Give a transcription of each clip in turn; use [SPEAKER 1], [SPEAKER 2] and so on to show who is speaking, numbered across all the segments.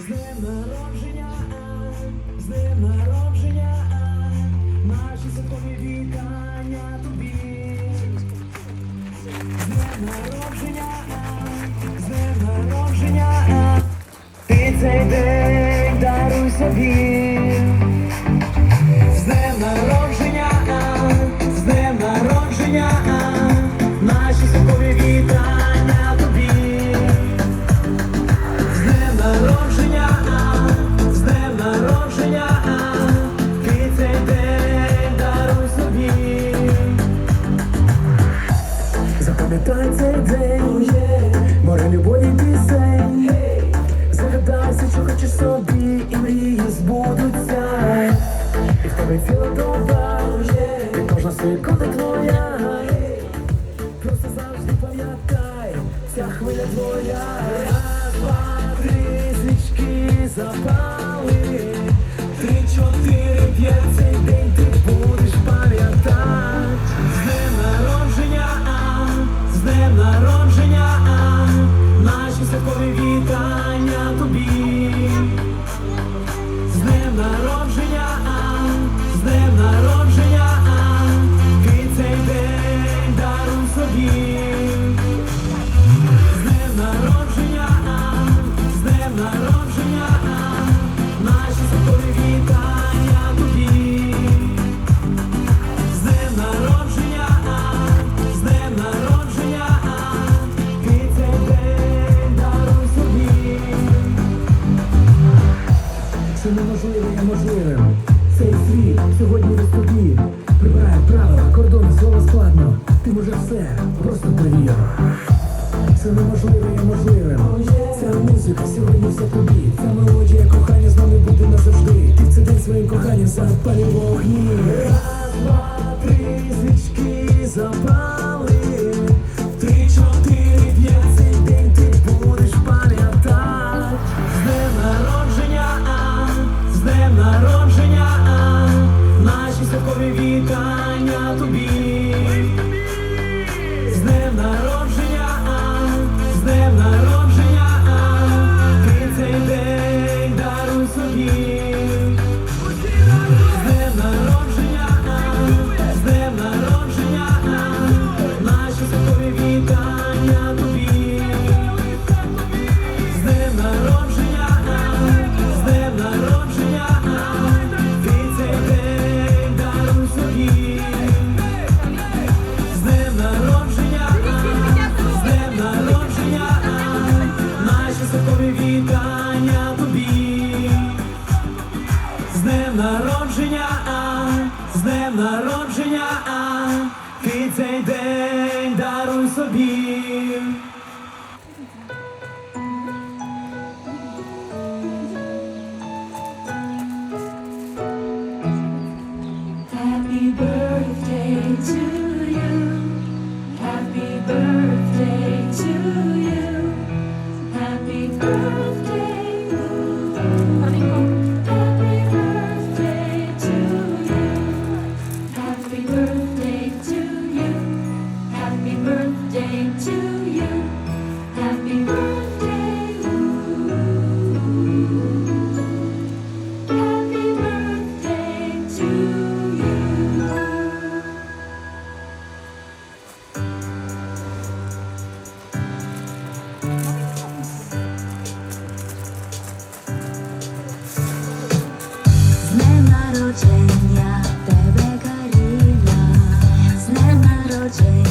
[SPEAKER 1] З днем народження, з днем народження, наші святкові вітання тобі. З днем народження, з днем народження, ти цей день даруй собі. Запам'ятай цей день, море любові пісень. Загадайся, що хочеш собі, і мрії збудуться. І в тебе ціла доба, і кожна секунда твоя. Просто завжди пам'ятай, ця хвиля твоя. Раз, два, три, свічки запали. Три, чотири, п'ять, сьогодні не тобі. Прибирає правила, кордони, слово складно. Ти може все, просто повір. Це неможливе є можливим. Ця музика сьогодні все тобі. Ця мелодія кохання з нами буде назавжди. Ти в цей день своїм коханням запалі вогні. Раз, два, днем народження, ти цей день даруй собі.
[SPEAKER 2] Happy birthday to you. Happy birthday to you. Happy birthday. Днем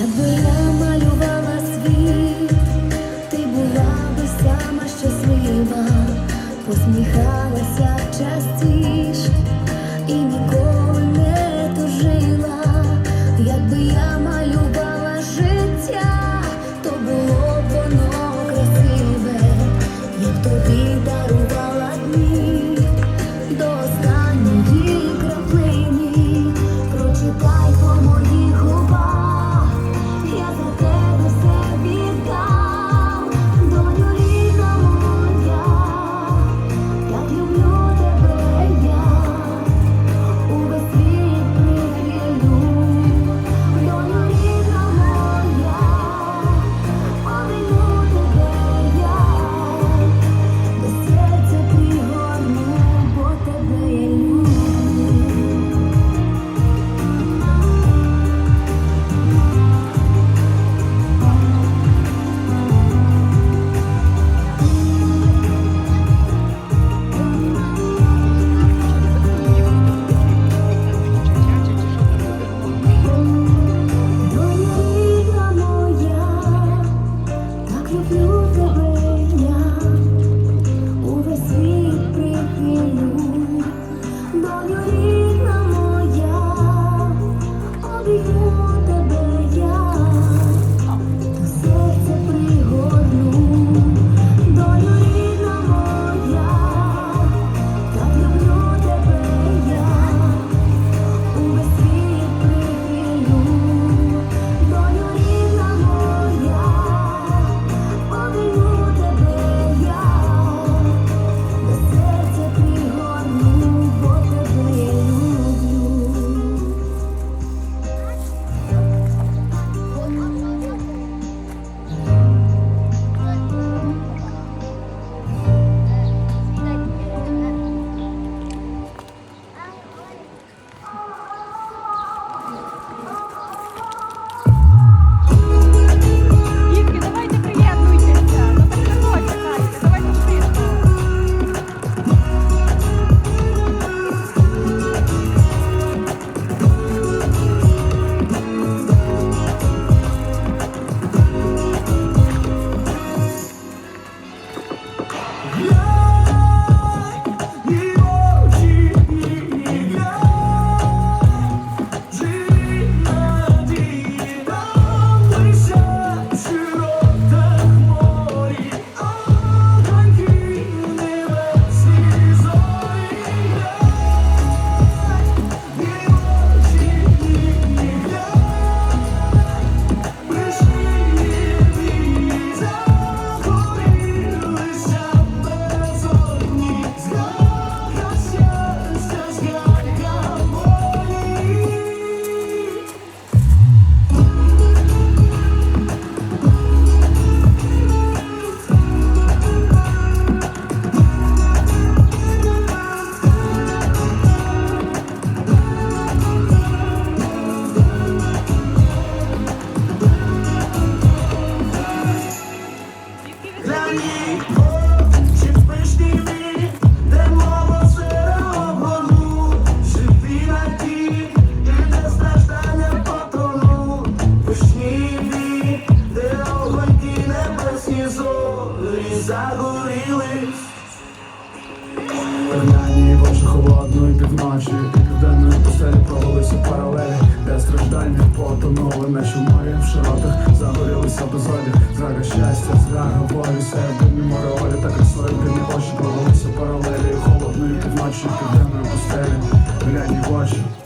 [SPEAKER 2] Якби я світ, ти була би сама щаслива,
[SPEAKER 3] посміхалася
[SPEAKER 2] в часті. зорі загорілись. Порівнянні вашу холодної півночі. Південної пустелі провалися паралелі. Де страждання потонули наче в морі В широтах загорілися безодя Зрага щастя, зрага волі Сердені моролі та красою Бідні очі провалися паралелі. Холодної півночі, південної пустелі Глянь в очі.